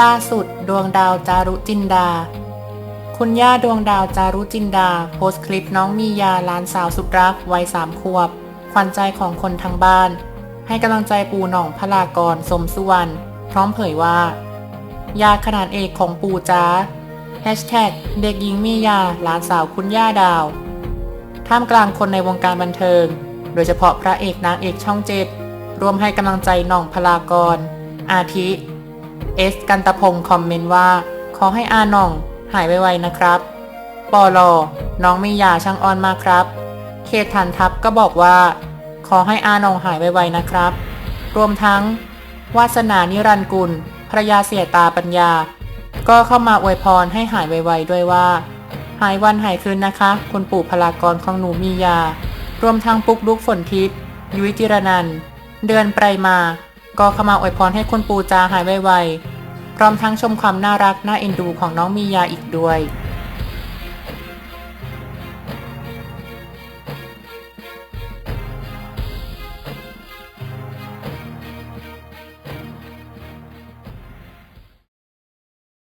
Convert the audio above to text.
ล่าสุดดวงดาวจารุจินดา คุณย่าดวงดาวจารุจินดา โพสต์คลิปน้องมียาหลานสาวสุดรักวัยสามขวบ ขวัญใจของคนทางบ้าน ให้กำลังใจปูหน่องพลากรสมสุวรรณพร้อมเผยว่า ยาขนาดเอกของปูจ้าแฮชแท็กเด็กหญิงมียาหลานสาวคุณย่าดาว ท่ามกลางคนในวงการบันเทิง โดยเฉพาะพระเอกนางเอกช่องเจ็ดรวมให้กำลังใจหน่องพลากร อาทิ เอสกันตะพงศ์คอมเมนต์ว่า ขอให้อาน่อง หายไวๆนะครับ ปอลอน้องมียาช่างออนมากครับเขตฐานทัพก็บอกว่า ขอให้อาน่องหายไวๆนะครับ รวมทั้ง วาสนานิรันกุลภรยาเสียตาปัญญา ก็เข้ามาอวยพรให้หายไวๆด้วยว่า หายวันหายคืนนะคะ คุณปู่พลากรของหนูมียา รวมทั้งปุกลุกฝนทิพย์ยุ้ยจิรนันเดือนไปรมา ก็เข้ามาอวยพรให้คุณปู่จาหายไวๆพร้อมทั้งชมความน่ารักน่าเอ็นดูของน้องมียาอีกด้วย